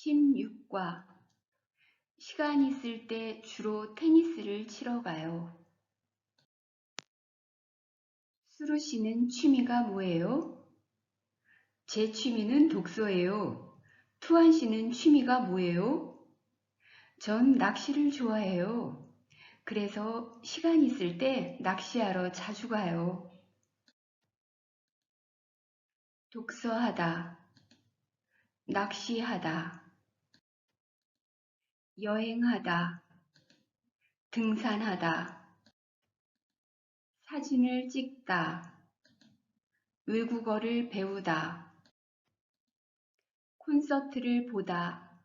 16과 시간 있을 때 주로 테니스를 치러 가요. 수루 씨는 취미가 뭐예요? 제 취미는 독서예요. 투한 씨는 취미가 뭐예요? 전 낚시를 좋아해요. 그래서 시간 있을 때 낚시하러 자주 가요. 독서하다, 낚시하다, 여행하다, 등산하다, 사진을 찍다, 외국어를 배우다, 콘서트를 보다,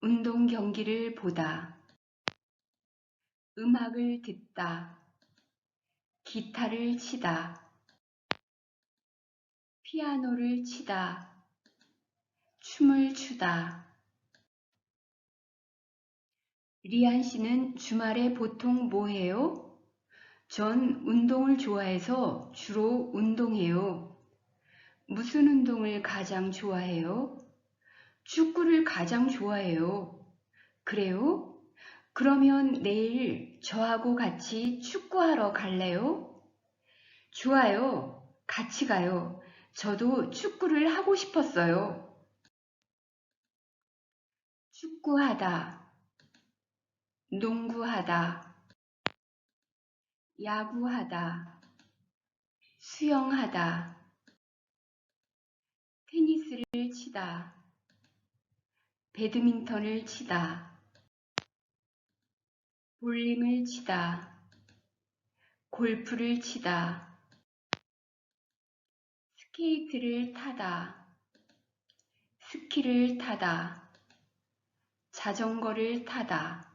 운동 경기를 보다, 음악을 듣다, 기타를 치다, 피아노를 치다, 춤을 추다. 리안 씨는 주말에 보통 뭐 해요? 전 운동을 좋아해서 주로 운동해요. 무슨 운동을 가장 좋아해요? 축구를 가장 좋아해요. 그래요? 그러면 내일 저하고 같이 축구하러 갈래요? 좋아요. 같이 가요. 저도 축구를 하고 싶었어요. 축구하다, 농구하다, 야구하다, 수영하다, 테니스를 치다, 배드민턴을 치다, 볼링을 치다, 골프를 치다, 스케이트를 타다, 스키를 타다, 자전거를 타다.